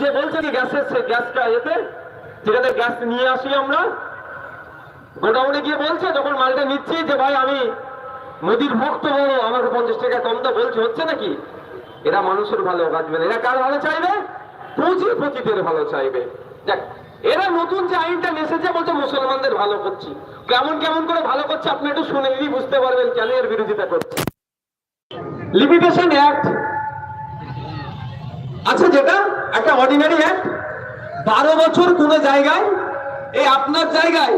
যে বলছে কি গ্যাসের গ্যাসটা এতে, যেখানে গ্যাস নিয়ে আসি আমরা গোডাউনে গিয়ে বলছে, যখন মালটা নিচ্ছি যে ভাই আমি মোদির ভক্ত বড়, আমাকে পঞ্চাশ টাকা কম দাও, বলছে, হচ্ছে নাকি? এরা মানুষের ভালো বাঁচবে না। এরা কার ভালো চাইবে? পুঁজিপতিদের ভালো চাইবে। দেখ এরা নতুন যে আইনটা এসেছে বলছে, মুসলমানদের ভালো করছি। কেমন কেমন করে ভালো করছে, আপনি একটু শুনে বুঝতে পারবেন কেন এর বিরোধিতা করছে। লিমিটেশন অ্যাক্ট আচ্ছা যেটা একটা অর্ডিনারি অ্যাক্ট বারো বছর কোন জায়গায়, এই আপনার জায়গায়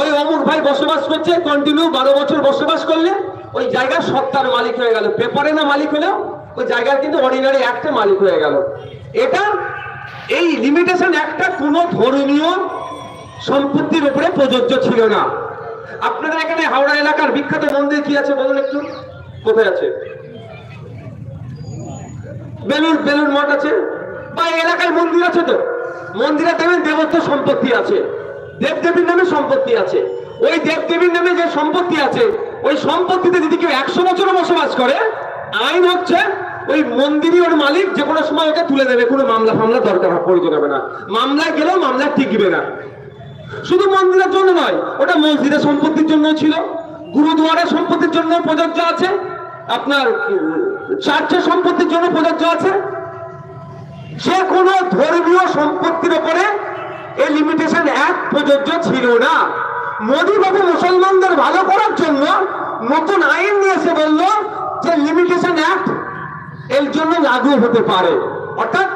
ওই অমুক ভাই বসবাস করছে কন্টিনিউ বারো বছর বসবাস করলে, ওই জায়গার সত্তার মালিক হয়ে গেল। পেপারে না মালিক হলেও, ওই জায়গার কিন্তু অর্ডিনারি অ্যাক্টে মালিক হয়ে গেল। এটা এই লিমিটেশন একটা কোনো ধর্মীয় সম্পত্তির উপরে প্রযোজ্য ছিল না। আপনাদের এখানে হাওড়া এলাকার বিখ্যাত মন্দির কি আছে বলুন একটু? কোথায় আছে? বেলুর বেলুর মঠ আছে। বা এলাকায় মন্দির আছে তো। মন্দিরে দেখবেন দেবত্ব সম্পত্তি আছে। দেবদেবীর নামে সম্পত্তি আছে। ওই দেবদেবীর নামে যে সম্পত্তি আছে, ওই সম্পত্তিতে যদি কেউ একশো বছরও বসবাস করে, আইন হচ্ছে ওই মন্দিরই ওর মালিক, যে কোনো সময় ওকে তুলে দেবে, কোনো মামলা ফামলা দরকার প্রয়োজন হবে না। মামলায় গেলেও মামলা টিকবে না। শুধু মন্দিরের জন্য নয়, ওটা মসজিদের সম্পত্তির জন্য ছিল, গুরুদুয়ারের সম্পত্তির জন্য প্রযোজ্য আছে। আপনার চার্চের সম্পত্তির জন্য প্রযোজ্য আছে। যে কোনো ধর্মীয় সম্পত্তির উপরে এই লিমিটেশন এক প্রযোজ্য ছিল না। মোদী বাবু মুসলমানদের ভালো করার জন্য নতুন আইন নিয়ে বলল যে লিমিটেশন অ্যাক্ট এর জন্য লাগু হতে পারে। অর্থাৎ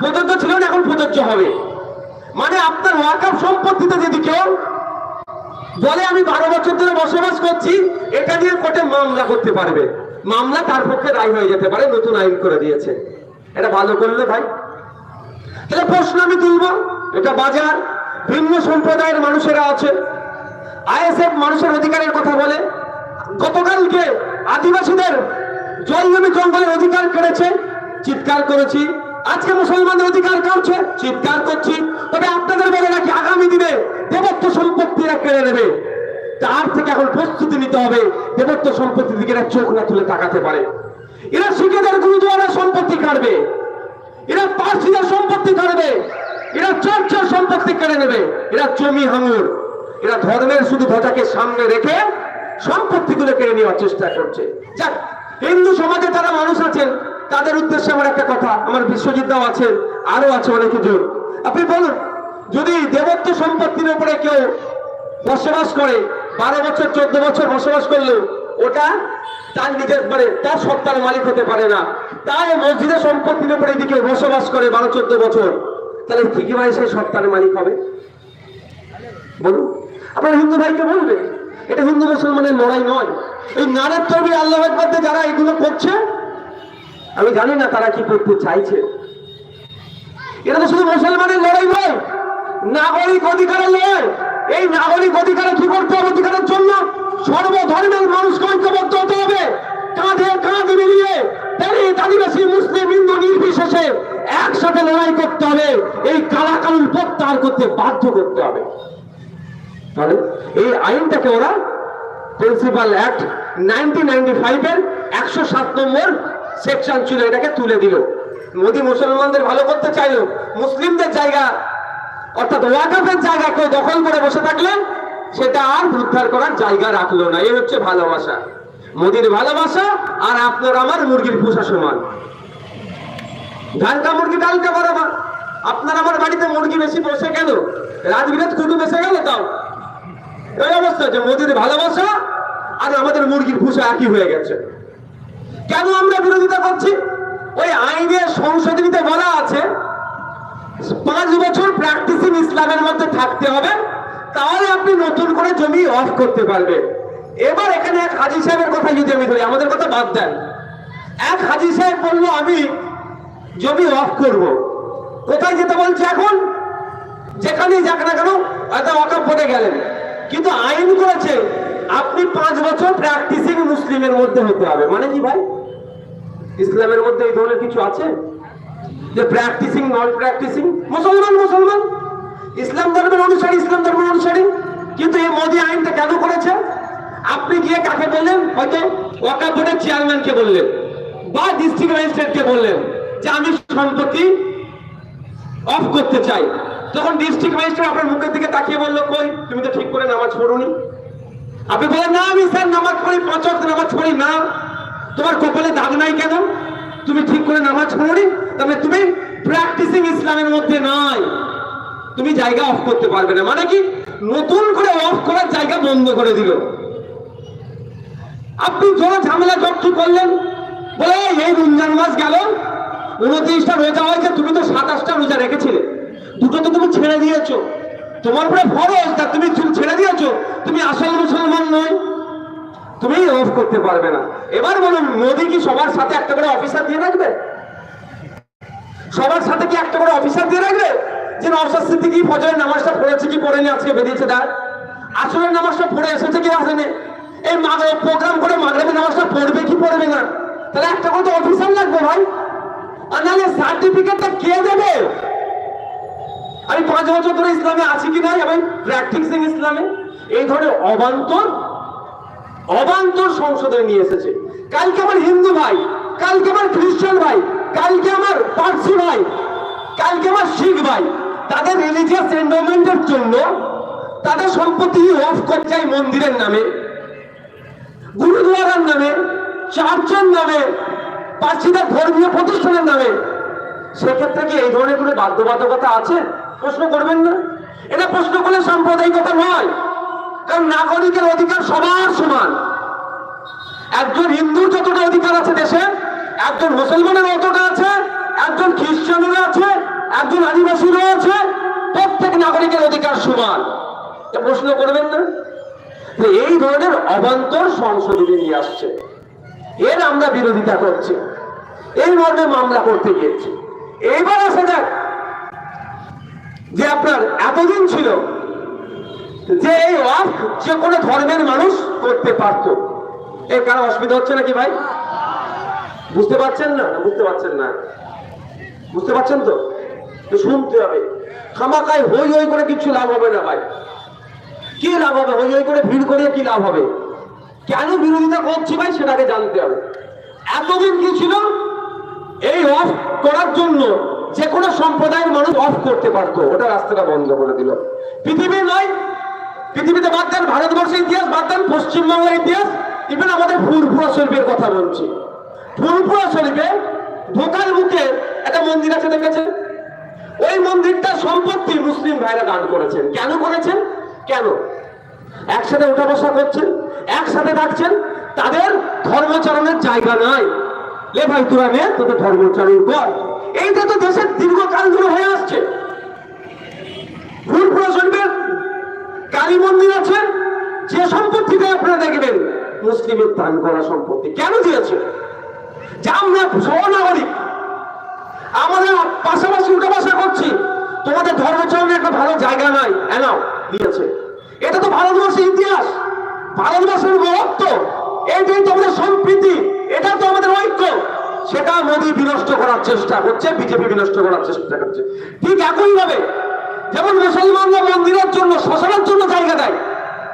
প্রযোজ্য ছিল না, এখন প্রযোজ্য হবে। মানে আপনার ওয়াকআপ সম্পত্তিতে যদি কেউ বলে, আমি বারো বছর ধরে বসবাস করছি, এটা নিয়ে কোর্টে মামলা করতে পারবে। মামলা তার পক্ষে রায় হয়ে যেতে পারে, নতুন আইন করে দিয়েছে। এটা ভালো করলে ভাই। তাহলে প্রশ্ন আমি তুলবো, এটা বাজার, ভিন্ন সম্প্রদায়ের মানুষেরা আছে। আইএসএফ মানুষের অধিকারের কথা বলে গতকালকে আদিবাসীদের জল জমি জঙ্গলের অধিকার কেড়েছে, চিৎকার করেছি। আজকে মুসলমানদের অধিকার কাটছে চিৎকার করছি। তবে আপনাদের বলে রাখি, আগামী দিনে দেবত্ব সম্পত্তিরা কেড়ে নেবে। তার থেকে এখন প্রস্তুতি নিতে হবে। দেবত্ব সম্পত্তির দিকে এরা চোখ না তুলে তাকাতে পারে। এরা শিখেদের গুরুদুয়ারের সম্পত্তি কাটবে। এরা পার্সিদের সম্পত্তি কাটবে। এরা চর্চার সম্পত্তি কেড়ে নেবে। এরা জমি হাঙুর। এরা ধর্মের শুধু ধ্বজাকে সামনে রেখে সম্পত্তিগুলো কেড়ে নেওয়ার চেষ্টা করছে। যাক, হিন্দু সমাজে যারা মানুষ আছেন, তাদের উদ্দেশ্যে আমার একটা কথা। আমার বিশ্বজিৎ দাও আছে আরও আছে অনেক কিছু আপনি বলুন, যদি দেবত্ব সম্পত্তির উপরে কেউ বসবাস করে বারো বছর, চোদ্দ বছর বসবাস করলেও ওটা তার নিজের মানে তার সত্তার মালিক হতে পারে না। তাই মসজিদের সম্পত্তির উপরে এদিকে বসবাস করে বারো, চোদ্দ বছর। তাহলে ঠিকই ভাই সেই সত্তার মালিক হবে। বলুন, আপনার হিন্দু ভাইকে বলবে এটা হিন্দু মুসলমানের লড়াই নয়। এই নারের তরবি আল্লাহ একবারতে যারা এগুলো করছে, আমি জানি না তারা কি করতে চাইছে। এটা তো শুধু মুসলমানের লড়াই নয়, নাগরিক অধিকারের লড়াই। এই নাগরিক অধিকারে কি করতে হবে? অধিকারের জন্য সর্বধর্মের মানুষকে ঐক্যবদ্ধ হতে হবে। কাঁধে কাঁধ মিলিয়ে দলিত আদিবাসী, মুসলিম, হিন্দু নির্বিশেষে একসাথে লড়াই করতে হবে। এই কালা কানুন প্রত্যাহার করতে বাধ্য করতে হবে। তাহলে এই আইনটাকে ওরা প্রিন্সিপাল অ্যাক্ট নাইনটিন নাইনটি ফাইভের একশো সাত নম্বর সেকশন ছিল। এটাকে তুলে দিল। মোদী মুসলমানদের ভালো করতে চাইলো। মুসলিমদের জায়গা অর্থাৎ ওয়াকাফের জায়গা কেউ দখল করে বসে থাকলে সেটা আর উদ্ধার করার জায়গা রাখল না। এই হচ্ছে ভালোবাসা। মোদির ভালোবাসা আর আপনার আমার মুরগির পোষা সমান। ঢালকা মুরগি ডালকা বরাবর আপনার আমার বাড়িতে মুরগি বেশি বসে কেন? রাজবিরাজ কুটুম এসে গেল তাও। এই অবস্থা যে মোদির ভালোবাসা আর আমাদের মুরগির ভূষা একই হয়ে গেছে। কেন আমরা বিরোধিতা করছি? ওই আইনের সংশোধনীতে বলা আছে পাঁচ বছর প্র্যাকটিসিং ইসলামের মধ্যে থাকতে হবে, তাহলে আপনি নতুন করে জমি অফ করতে পারবেন। এবার এখানে এক হাজি সাহেবের কথা যদি আমি ধরি, আমাদের কথা বাদ দেন। এক হাজি সাহেব বলল, আমি জমি অফ করব। কোথায় যেতে বলছে এখন? যেখানেই যাক না কেন, হয়তো ওয়াকাপ বোর্ডে গেলেন। কিন্তু আইন করেছে, আপনি পাঁচ বছর প্র্যাকটিসিং মুসলিমের মধ্যে হতে হবে। মানে কি ভাই? ইসলামের মধ্যে এই ধরনের কিছু আছে? যে প্র্যাকটিসিং নন প্র্যাকটিসিং মুসলমান মুসলমান। ইসলাম ধর্মের অনুসারী, ইসলাম ধর্মের অনুসারী। কিন্তু এই মোদী আইনটা কেন করেছে? আপনি গিয়ে কাকে বললেন? হয়তো ওয়াকাপ বোর্ডের চেয়ারম্যানকে বললেন বা ডিস্ট্রিক্ট ম্যাজিস্ট্রেটকে বললেন যে আমি সম্পত্তি অফ করতে চাই। তখন ডিস্ট্রিক্ট ম্যাজিস্ট্রেট আপনার মুখের দিকে তাকিয়ে বলল, কই, তুমি তো ঠিক করে নামাজ পড়োনি। আপনি বলেন না, আমি স্যার নামাজ পড়ি, পাঁচ নামাজ পড়ি, না। তোমার কপালে দাগ নাই কেন? তুমি ঠিক করে নামাজ পড়োনি? তাহলে তুমি প্র্যাকটিসিং ইসলামের মধ্যে নাই তুমি জায়গা অফ করতে পারবে না। মানে কি? নতুন করে অফ করার জায়গা বন্ধ করে দিল। আপনি জোরে ঝামেলা কি করলেন। বলে, এই রমজান মাস গেল। উনত্রিশটা রোজা হয়েছে, তুমি তো সাতাশটা রোজা রেখেছিলে। দুটো তো তুমি ছেড়ে দিয়েছ। তোমার উপরে ফরজ তা তুমি ছেড়ে দিয়েছ। তুমি আসল মুসলমান নয়। তুমি অফ করতে পারবে না। এবার বলুন, মোদী কি সবার সাথে একটা করে অফিসার দিয়ে রাখবে? সবার সাথে কি একটা করে অফিসার দিয়ে রাখবে? যে নওশাদ সিদ্দিকী ফজরের নামাজটা পড়েছে কি পড়েনি আজকে বেরিয়েছে তার? আসরের নামাজটা পড়ে এসেছে কি আসেনি? এই প্রোগ্রাম করে মাগরেবের নামাজটা পড়বে কি পড়বে না? তাহলে একটা করে তো অফিসার লাগবে ভাই। আর নাহলে সার্টিফিকেটটা কে দেবে? আমি পাঁচ বছর ধরে ইসলামে আছি কি নাই? আমি প্র্যাকটিসিং ইসলামে। এই ধরনের অবান্তর অবান্তর সংসদে নিয়ে এসেছে। কালকে আমার হিন্দু ভাই, কালকে আমার খ্রিস্টান ভাই কালকে আমার পার্সি ভাই, কালকে আমার শিখ ভাই, তাদের রিলিজিয়াস এন্ডোমেন্টের জন্য তাদের সম্পত্তি অফ করতে চাই মন্দিরের নামে, গুরুদুয়ারার নামে চার্চের নামে, পার্সিদের ধর্মীয় প্রতিষ্ঠানের নামে। সেক্ষেত্রে কি এই ধরনের কোনো বাধ্যবাধকতা আছে? প্রশ্ন করবেন না? এটা প্রশ্ন করলে সাম্প্রদায়িকতা নয়, কারণ নাগরিকের অধিকার সবার সমান। একজন হিন্দুর যতটা অধিকার আছে দেশে একজন মুসলমানের অতটা আছে, একজন খ্রিস্টানের আছে, একজন আদিবাসীরও আছে, প্রত্যেক নাগরিকের অধিকার সমান। প্রশ্ন করবেন না? তো এই ধরনের অবান্তর সংশোধনী নিয়ে আসছে। এর আমরা বিরোধিতা করছি। এই মর্মে মামলা করতে গিয়েছি। এইবার আসা যাক যে আপনার এতদিন ছিল যে এই ওয়াক যে কোনো ধর্মের মানুষ করতে পারতো। এর কারও অসুবিধা হচ্ছে নাকি ভাই? বুঝতে পারছেন না? বুঝতে পারছেন না। বুঝতে পারছেন তো? তো শুনতে হবে। খামাকায় হই হই করে কিছু লাভ হবে না ভাই। কি লাভ হবে? হই হই করে ভিড় করে কি লাভ হবে? কেন বিরোধিতা করছি ভাই সেটাকে জানতে হবে। এতদিন কি ছিল? এই অফ করার জন্য যে কোনো সম্প্রদায়ের মানুষ অফ করতে পারতো। ওটা রাস্তাটা বন্ধ করে দিল। পৃথিবী নয়। পৃথিবীতে বাদ দেন ভারতবর্ষের ইতিহাস, বাদ দেন পশ্চিমবঙ্গের ইতিহাস। ইভেন আমাদের ফুলপুরা শরীফের কথা বলছি। ফুলপুরা শরীফে ঢোকার মুখে একটা মন্দির আছে দেখেছেন? ওই মন্দিরটা সম্পত্তি মুসলিম ভাইরা দান করেছেন। কেন করেছেন? কেন? একসাথে উঠা বসা করছেন, একসাথে থাকছেন, তাদের ধর্মচারণের জায়গা নাই। লে ভাই, তোরা নে, তোদের ধর্মচারণ কর। এইটা তো দেশের দীর্ঘকাল ধরে হয়ে আসছে। ফুলপুরা শরীফের কালী মন্দির আছে, যে সম্পত্তিতে আপনারা দেখবেন, মুসলিমের দান করা সম্পত্তি। কেন দিয়েছে? যে আমরা সহনাগরিক আমাদের পাশাপাশি বসা করছি। তোমাদের ধর্মচরণের একটা ভালো জায়গা নাই এনাও দিয়েছে। এটা তো ভারতবর্ষের ইতিহাস। ভারতবর্ষের মহত্ব এইটাই তো আমাদের সম্প্রীতি এটা তো আমাদের ঐক্য। সেটা মোদী বিনষ্ট করার চেষ্টা করছে, বিজেপি বিনষ্ট করার চেষ্টা করছে। ঠিক একই ভাবে যেমন মুসলমানরা মন্দিরের জন্য, শ্মশানের জন্য জায়গা দেয়,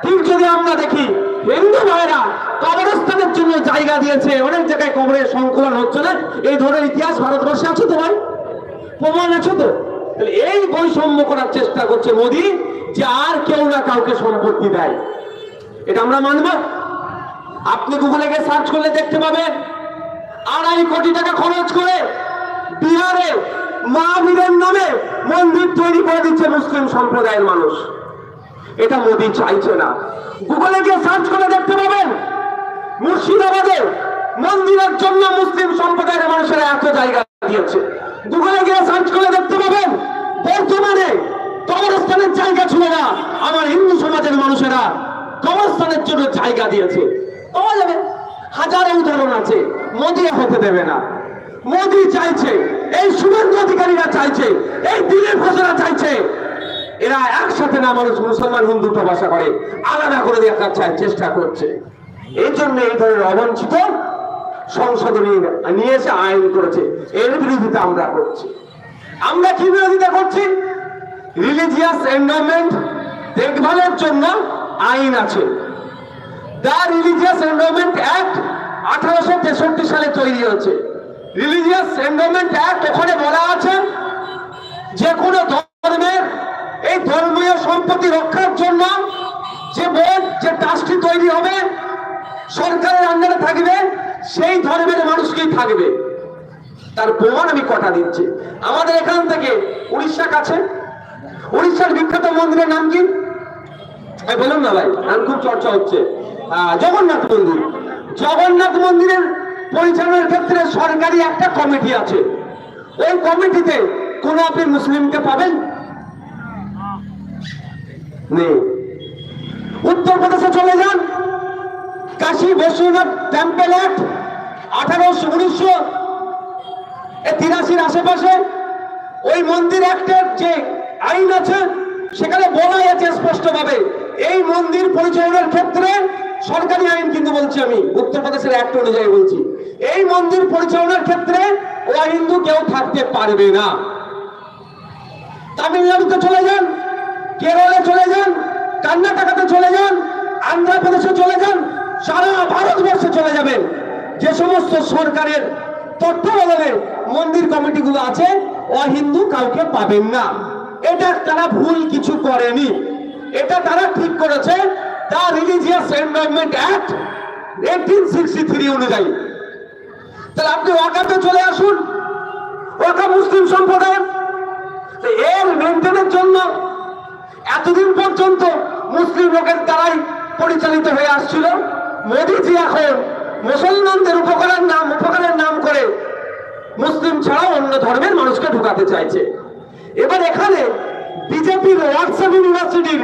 ঠিক যদি আমরা দেখি হিন্দু ভাইরা কবরস্থানের জন্য জায়গা দিয়েছে। অনেক জায়গায় কবরের সংকলন হচ্ছে না। এই ধরনের ইতিহাস ভারতবর্ষে আছে তো ভাই? প্রমাণ আছে তো? এই বৈষম্য করার চেষ্টা করছে মোদী, যে আর কেউ না কাউকে সম্পত্তি দেয়। এটা আমরা মানব? আপনি গুগলে গিয়ে সার্চ করলে দেখতে পাবেন। আড়াই কোটি টাকা খরচ করে বিহারে মহাবীরের নামে মন্দির তৈরি করে দিচ্ছে মুসলিম সম্প্রদায়ের মানুষ। এটা মোদি চাইছে না। গুগলে গিয়ে সার্চ করে দেখতে পাবেন, মুর্শিদাবাদে মন্দিরের জন্য মুসলিম সম্প্রদায়ের মানুষেরা এত জায়গা দিয়েছে। গুগলে গিয়ে সার্চ করে দেখতে পাবেন, বর্তমানে কবরস্থানের জায়গা ছিল না, আমার হিন্দু সমাজের মানুষেরা কবরস্থানের জন্য জায়গা দিয়েছে। পাওয়া যাবে, হাজারো উদাহরণ আছে, মোদি হতে দেবে না। মোদি চাইছে, এই শুভেন্দু অধিকারীরা চাইছে, এই দিলীপ ঘোষরা চাইছে এরা একসাথে না মানুষ, মুসলমান, হিন্দু ভাষা করে, আলাদা করে দেখার চায় চেষ্টা করছে। এই জন্য এই ধরনের অবঞ্চিত সংশোধনী নিয়ে এসে আইন করেছে। এর বিরোধিতা আমরা করছি। আমরা কি বিরোধিতা করছি? রিলিজিয়াস এন্ডোমেন্ট দেখভালের জন্য আইন আছে। দ্য রিলিজিয়াস এন্ডোমেন্ট অ্যাক্ট আঠারোশো তেষট্টি সালে তৈরি হয়েছে। রিলিজিয়াস এন্ডোমেন্ট অ্যাক্ট ওখানে বলা আছে, যে কোন এই ধর্মীয় সম্পত্তি রক্ষার জন্য যে বোর্ড যে ট্রাস্টি তৈরি হবে, সরকারের আন্ডারে থাকবে, সেই ধর্মের মানুষকেই থাকবে। তার প্রমাণ আমি কটা দিচ্ছি। আমাদের এখান থেকে উড়িষ্যা কাছে। উড়িষ্যার বিখ্যাত মন্দিরের নাম কি? বলুন না ভাই, নাম খুব চর্চা হচ্ছে। জগন্নাথ মন্দির। জগন্নাথ মন্দিরের পরিচালনার ক্ষেত্রে সরকারি একটা কমিটি আছে। ওই কমিটিতে কোন আপনি মুসলিমকে পাবেন? নেই উত্তরপ্রদেশে চলে যান কাশী বৈশ্বনাথ টেম্পেল অ্যাক্ট আঠারোশো, উনিশশো তিরাশির আশেপাশে। ওই মন্দির অ্যাক্টের যে আইন আছে, সেখানে বলাই আছে স্পষ্টভাবে। এই মন্দির পরিচালনার ক্ষেত্রে সরকারি আইন কিন্তু বলছি আমি, উত্তরপ্রদেশের অ্যাক্ট অনুযায়ী বলছি। এই মন্দির পরিচালনার ক্ষেত্রে ও হিন্দু কেউ থাকতে পারবে না। তামিলনাড়ুতে চলে যান কেরলে চলে যান, কর্ণাটকাতে চলে যান, আন্ধ্রপ্রদেশে চলে যান, সারা ভারতবর্ষে চলে যাবেন। যে সমস্ত সরকারের তত্ত্বাবধানে মন্দির কমিটিগুলো আছে, অহিন্দু কাউকে পাবেন না। এটা তারা ভুল কিছু করেনি। এটা তারা ঠিক করেছে। The religious environment act eighteen sixty three অনুযায়ী। তাহলে আপনি ওয়াকাতে চলে আসুন। ওয়াকা মুসলিম সম্প্রদায় এর মেনটেনের জন্য এতদিন পর্যন্ত মুসলিম লোকের দ্বারাই পরিচালিত হয়ে আসছিল। মোদিজি এখন মুসলমানদের উপকারের নাম উপকারের নাম করে মুসলিম ছাড়াও অন্য ধর্মের মানুষকে ঢুকাতে চাইছে। এবার এখানে বিজেপির হোয়াটসঅ্যাপ ইউনিভার্সিটির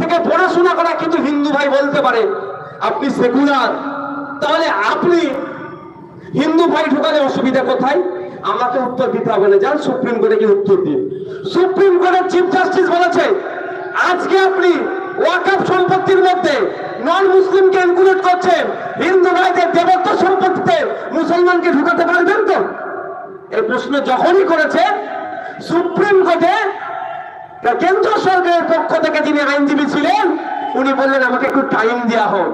থেকে পড়াশোনা করা কিন্তু হিন্দু ভাই বলতে পারে, আপনি সেকুলার। তাহলে আপনি হিন্দু ভাই ঢুকালে অসুবিধা কোথায়? আমাকে উত্তর দিতে হবে না। যান সুপ্রিম কোর্টে গিয়ে উত্তর দিন। সুপ্রিম কোর্টের চিফ জাস্টিস বলেছে আজকে আপনি ওয়াকাফ সম্পত্তির মধ্যে নন মুসলিমকে ইনক্লুড করছেন, হিন্দু ভাইদের দেবত্ব সম্পত্তিতে মুসলমানকে ঢুকাতে পারবেন তো? এই প্রশ্ন যখনই করেছে, সুপ্রিম কোর্টে কেন্দ্র সরকারের পক্ষ থেকে যিনি আইনজীবী ছিলেন, উনি বললেন, আমাকে একটু টাইম দেওয়া হোক।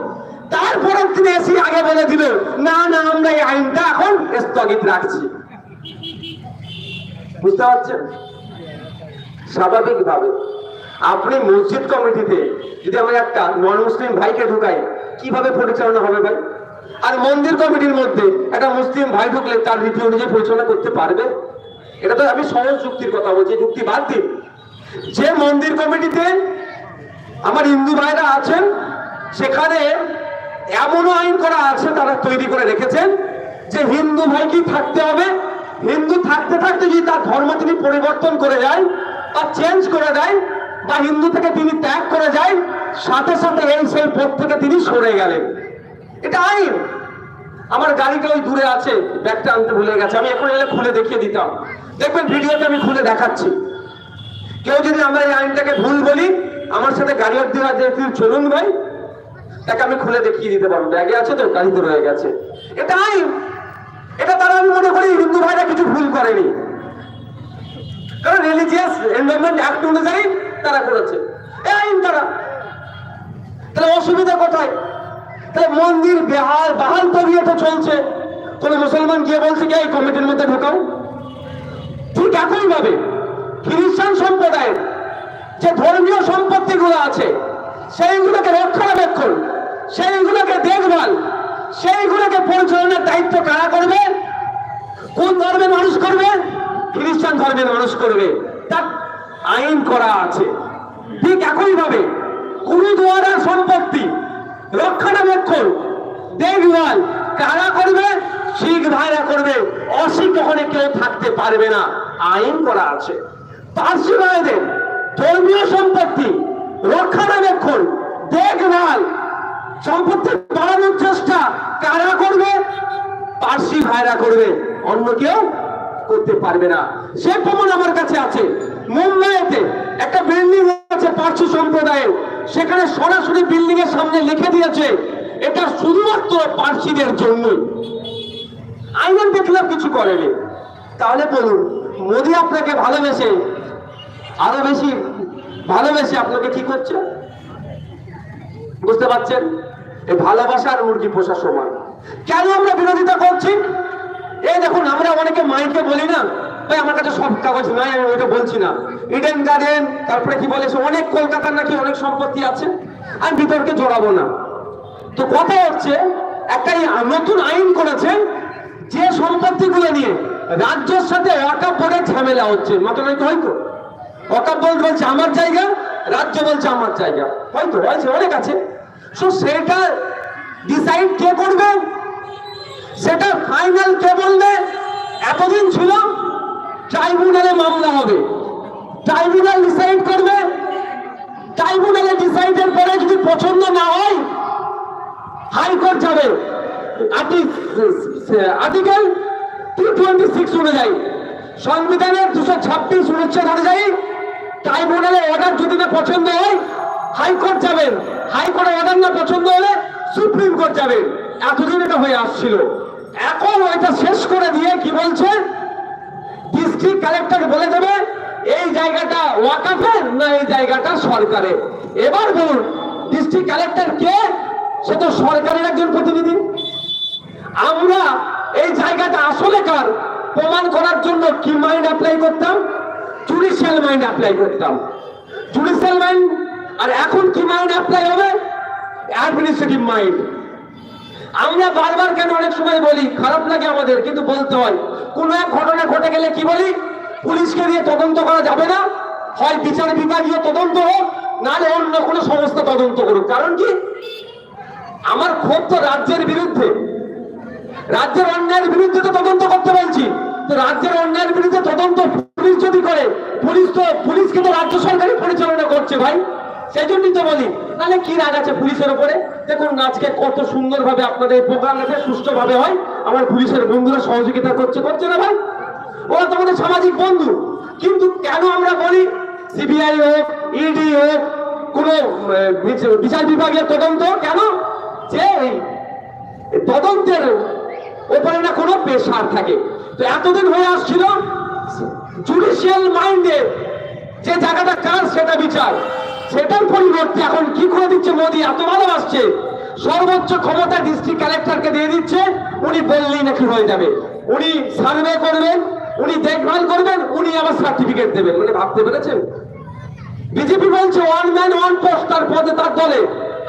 তারপরে তিনি এসে আগে বলে দিল, না না, আমরা এই আইনটা এখন স্থগিত রাখছি। বুঝতে পারছেন? স্বাভাবিকভাবে। আপনি মসজিদ কমিটিতে যদি আমরা একটা নন মুসলিম ভাইকে ঢুকাই, কীভাবে পরিচালনা হবে ভাই? আর মন্দির কমিটির মধ্যে একটা মুসলিম ভাই ঢুকলে তার রীতি অনুযায়ী পরিচালনা করতে পারবে? এটা তো আমি সহজ যুক্তির কথা বলছি যুক্তি বাদ দিন। যে মন্দির কমিটিতে আমার হিন্দু ভাইরা আছেন, সেখানে এমনও আইন করা আছে তারা তৈরি করে রেখেছেন যে হিন্দু ভাইকে থাকতে হবে? হিন্দু থাকতে থাকতে যদি তার ধর্ম তিনি পরিবর্তন করে যায় বা চেঞ্জ করে দেয় বা হিন্দু থেকে তিনি ত্যাগ করে যায়, সাথে সাথে এই সেই পথ থেকে তিনি সরে গেলেন। এটা আইন। আমার গাড়িটা ওই দূরে আছে, ব্যাগটা আনতে ভুলে গেছে। আমি এখন এলে খুলে দেখিয়ে দিতাম। দেখবেন ভিডিওতে আমি খুলে দেখাচ্ছি। কেউ যদি আমরা এই আইনটাকে ভুল বলি, আমার সাথে গাড়ি অব্দি আছে চলুন ভাই। তাকে আমি খুলে দেখিয়ে দিতে পারব। ব্যাগে আছে তো, গাড়িতে রয়ে গেছে। এটা আইন। এটা তারা আমি মনে করি হিন্দু ভাইরা কিছু ভুল করেনি। কারণ রিলিজিয়াস এনভায়রনমেন্ট অ্যাক্ট অনুযায়ী তারা করেছে। এই আইন তারা। তাহলে অসুবিধা কোথায়? তাহলে মন্দির বেহাল, বাহাল তবিয়তে চলছে। কোন মুসলমান গিয়ে বলছে কি, এই কমিটির মধ্যে ঢোকাও। ঠিক একই ভাবে খ্রিস্টান সম্প্রদায়ের যে ধর্মীয় সম্পত্তিগুলো আছে, সেইগুলোকে রক্ষণাবেক্ষণ, সেইগুলোকে দেখভাল, সেইগুলোকে পরিচালনার দায়িত্ব কারা করবে? কোন ধর্মের মানুষ করবে? খ্রিস্টান ধর্মের মানুষ করবে। তার আইন করা আছে। ঠিক একই ভাবে গুরুদুয়ারার সম্পত্তি রক্ষণাবেক্ষণ, দেখভাল কারা করবে? শিখ ভাইরা করবে। অশিখ ওখানে কেউ থাকতে পারবে না। আইন করা আছে। পার্সি ভাইদের ধর্মীয় সম্পত্তি রক্ষণাবেক্ষণ, দেখভাল সম্পত্তি বাড়ানোর চেষ্টা কারা করবে? পার্সি ভাইরা করবে। অন্য কেউ করতে পারবে না। সে প্রমাণ আমার কাছে আছে। মুম্বাইতে একটা বিল্ডিং আছে পার্সি সম্প্রদায়ের। সেখানে সরাসরি বিল্ডিং এর সামনে লিখে দিয়েছে, এটা শুধুমাত্র পার্সিদের জন্যই আইনের দেখলাম কিছু করেনি। তাহলে বলুন, মোদি আপনাকে ভালোবেসে, আরও বেশি ভালোবেসে আপনাকে কি করছে? বুঝতে পারছেন? এই ভালোবাসা আর মুরগি পোষা সমান। কেন আমরা বিরোধিতা করছি? এই দেখুন, আমরা অনেকে মাইকে বলি না ভাই, আমার কাছে সব কাগজ নাই, আমি ওইটা বলছি না। ইডেন গার্ডেন তারপরে কি বলে সে, অনেক কলকাতার নাকি অনেক সম্পত্তি আছে আমি বিতর্কে জড়াবো না। তো কথা হচ্ছে, একটা নতুন আইন করেছে, যে সম্পত্তিগুলো নিয়ে রাজ্যের সাথে ওয়াকাপ বোর্ডের ঝামেলা হচ্ছে। মতনৈক্য হয়তো ওয়াকাপ বোর্ড বলছে আমার জায়গা, রাজ্য বলছে আমার জায়গা। হয়তো হয়েছে, অনেক আছে। সো সেটা ডিসাইড কে করবে? সেটা ফাইনাল কে বলবে? এতদিন ছিল ট্রাইব্যুনালে মামলা হবে। ট্রাইব্যুনাল ডিসাইড করবে। ট্রাইব্যুনালে ডিসাইডের পরে যদি পছন্দ না হয়, হাইকোর্ট যাবে। আর্টিকেল টু টোয়েন্টি সিক্স অনুযায়ী, সংবিধানের দুশো ছাব্বিশ অনুচ্ছেদ অনুযায়ী ট্রাইব্যুনালে অর্ডার যদি না পছন্দ হয়, হাইকোর্ট যাবেন হাইকোর্টে অর্ডার না পছন্দ হলে সুপ্রিম কোর্ট যাবেন এতদিন এটা হয়ে আসছিল। এখন ওইটা শেষ করে দিয়ে কি বলছে ডিস্ট্রিক্ট কালেক্টর বলে দেবে, এই জায়গাটা ওয়াকাফের না এই জায়গাটা সরকারের? এবার বলুন ডিস্ট্রিক্ট কালেক্টর কে? সে তো সরকারের একজন প্রতিনিধি। আমরা এই জায়গাটা আসলে কার? প্রমাণ করার জন্য কি মাইন্ড অ্যাপ্লাই করতাম? জুডিশিয়াল মাইন্ড অ্যাপ্লাই করতাম। জুডিশিয়াল মাইন্ড আর এখন কি মাইন্ড অ্যাপ্লাই হবে? অ্যাডমিনিস্ট্রেটিভ মাইন্ড আমরা বারবার কেন অনেক সময় বলি, খারাপ লাগে আমাদের, কিন্তু বলতে হয়, কোন এক ঘটনা ঘটে গেলে কি বলি? পুলিশকে দিয়ে তদন্ত করা যাবে না, হয় বিচার বিভাগীয় তদন্ত হোক, নাহলে অন্য কোনো সংস্থা তদন্ত করুক। কারণ কি? আমার ক্ষোভ তো রাজ্যের বিরুদ্ধে। রাজ্যের অন্যায়ের বিরুদ্ধে তো তদন্ত করতে বলছি। তো রাজ্যের অন্যায়ের বিরুদ্ধে তদন্ত পুলিশ যদি করে, পুলিশ তো পুলিশকে তো রাজ্য সরকারই পরিচালনা করছে ভাই। সেই জন্যই তো বলি তাহলে কি রাগ আছে পুলিশের উপরে? দেখুন, আজকে কত সুন্দরভাবে আপনাদের প্রোগ্রাম আছে সুষ্ঠুভাবে হয়, আমার পুলিশের বন্ধুরা সহযোগিতা করছে করছে না ভাই? ওরা তো আমাদের সামাজিক বন্ধু, কিন্তু কেন আমরা বলি সিবিআই হোক, ইডি হোক, কোন বিচার বিভাগের তদন্ত? কেন? যে তদন্তের ওপরে না কোনো পেশার থাকে। তো এতদিন হয়ে আসছিল, জুডিশিয়াল মাইন্ডে যে জায়গাটা কার, সেটা বিচার। সেটার পরিবর্তে এখন কি করে দিচ্ছে মোদি? এত ভালোবাসছে। সর্বোচ্চ ক্ষমতা ডিস্ট্রিক্ট কালেক্টরকে দিয়ে দিচ্ছে, উনি বললেই নাকি হয়ে যাবে। উনি সার্ভে করবেন, উনি দেখভাল করবেন, উনি আবার সার্টিফিকেট দেবেন। মানে ভাবতে পেরেছেন? বিজেপি বলছে ওয়ান ম্যান ওয়ান পোস্ট তার পদে তার দলে।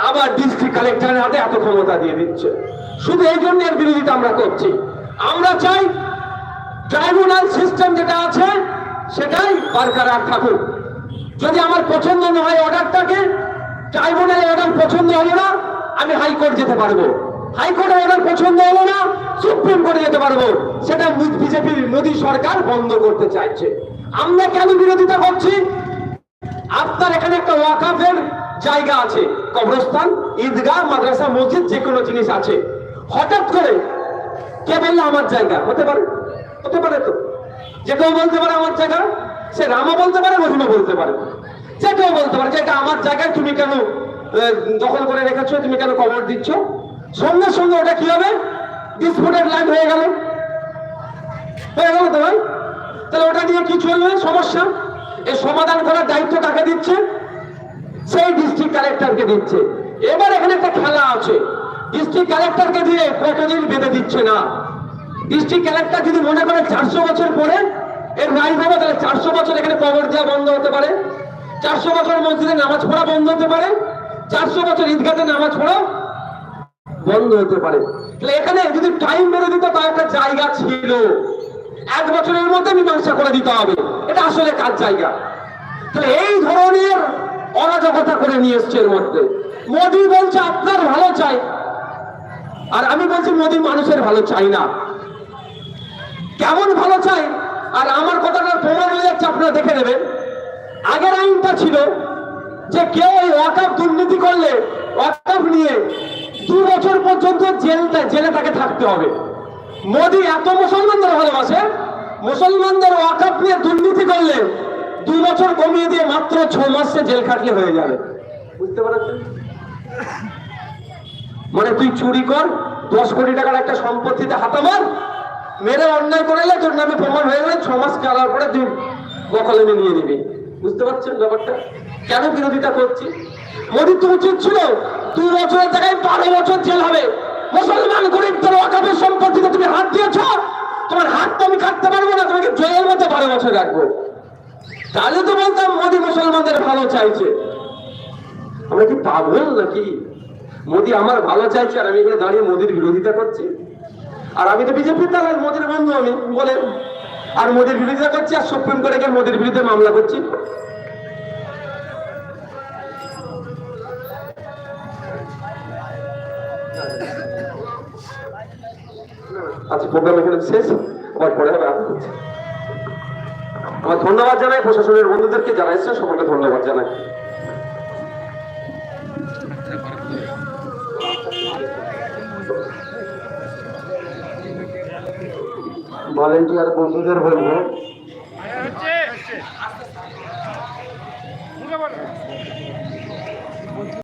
আবার ডিস্ট্রিক্ট কালেক্টরের হাতে এত ক্ষমতা দিয়ে দিচ্ছে। শুধু এই জন্য এর বিরোধিতা আমরা করছি। আমরা চাই ট্রাইব্যুনাল সিস্টেম যেটা আছে, সেটাই বরকরার থাকুক। যদি আমার পছন্দ না হয় অর্ডারটাকে, ট্রাইব্যুনালে অর্ডার পছন্দ হলো না, আমি হাইকোর্ট যেতে পারব। হাইকোর্টে অর্ডার পছন্দ হলো না, সুপ্রিম কোর্টে যেতে পারব। সেটা বিজেপির মোদী সরকার বন্ধ করতে চাইছে। আমরা কেন বিরোধিতা করছি? আপনার এখানে একটা ওয়াকাফের জায়গা আছে, কবরস্থান, ঈদগাহ, মাদ্রাসা, মসজিদ যে কোনো জিনিস আছে। হঠাৎ করে কে বলল আমার জায়গা, হতে পারে? হতে পারে তো? যে কেউ বলতে পারে আমার জায়গা? সে রামও বলতে পারে, রহিমও বলতে পারে। যে কেউ বলতে পারে যে এটা আমার জায়গায় তুমি কেন দখল করে রেখেছো, তুমি কেন কবর দিচ্ছ? সঙ্গে সঙ্গে ওটা কি হবে? ডিসপুটেড লাইন হয়ে গেল। হয়ে গেল তো ভাই? তাহলে ওটা নিয়ে কি চলবে? সমস্যা? এই সমাধান করার দায়িত্ব কাকে দিচ্ছে? সেই ডিস্ট্রিক্ট কালেক্টরকে দিচ্ছে। এবার এখানে একটা খেলা আছে। ডিস্ট্রিক্ট কালেক্টরকে দিয়ে কতদিন বেঁধে দিচ্ছে না? ডিস্ট্রিক্ট কালেক্টর যদি মনে করে চারশো বছর পরে এর রায় হবে, তাহলে চারশো বছর এখানে কবর দেওয়া বন্ধ হতে পারে। চারশো বছর মসজিদে নামাজ পড়া বন্ধ হতে পারে। চারশো বছর ঈদগাতে নামাজ পড়া বন্ধ হতে পারে। তাহলে এখানে যদি টাইম বেড়ে দিত তার একটা জায়গা ছিল। এক বছরের মধ্যে মীমাংসা করে দিতে হবে। এটা আসলে কার জায়গা? তাহলে এই ধরনের অরাজকতা করে নিয়ে এসছে এর মধ্যে। মোদি বলছে, আপনার ভালো চাই। আর আমি বলছি, মোদি মানুষের ভালো চাই না। কেমন ভালো চাই? আর আমার কথাটা প্রমাণ হয়ে যাচ্ছে, আপনারা দেখে নেবেন। আগের আইনটা ছিল যে কেউ এই ওয়াকাপ দুর্নীতি করলে ওয়াকাপ নিয়ে দু বছর পর্যন্ত জেলটা, জেলে তাকে থাকতে হবে। মোদি এত মুসলমানদের ভালোবাসে, মুসলমানদের ওয়াকাপ নিয়ে দুর্নীতি করলে দু বছর কমিয়ে দিয়ে মাত্র ছ মাসে জেল খাটলে হয়ে যাবে। বুঝতে পারছেন? মানে তুই চুরি কর, দশ কোটি টাকার একটা সম্পত্তিতে হাতা মেরে অন্যায় করে এলে তোর নামে প্রমাণ হয়ে গেলে ছ মাস কালার পরে তুই দখলে নিয়ে নিবি। বুঝতে পারছেন ব্যাপারটা? কেন বিরোধিতা করছি? মোদী তো উচিত ছিল, দুই বছরের জায়গায় বারো বছর জেল হবে। মুসলমান গরিবদের ওয়াকাবের সম্পত্তিতে তুমি হাত দিয়েছ, তোমার হাত তো আমি কাটতে পারব না, তোমাকে জেলের মধ্যে বারো বছর রাখব। তাহলে তো বলতাম, মোদী মুসলমানদের ভালো চাইছে। আমরা কি পাগল নাকি? মোদী আমার ভালো চাইছে আর আমি এখানে দাঁড়িয়ে মোদীর বিরোধিতা করছি? আর আমি তো বিজেপির দলের মোদির বন্ধু আমি, বলে। আর মোদির বিরোধিতা করছি, আর সুপ্রিম কোর্টে গিয়ে মোদির বিরুদ্ধে মামলা করছি। আচ্ছা শেষ আমার ধন্যবাদ জানাই প্রশাসনের বন্ধুদেরকে যারা এসছে, সকলকে ধন্যবাদ জানাই। ভলেন্টিয়ার বন্ধুদের বলব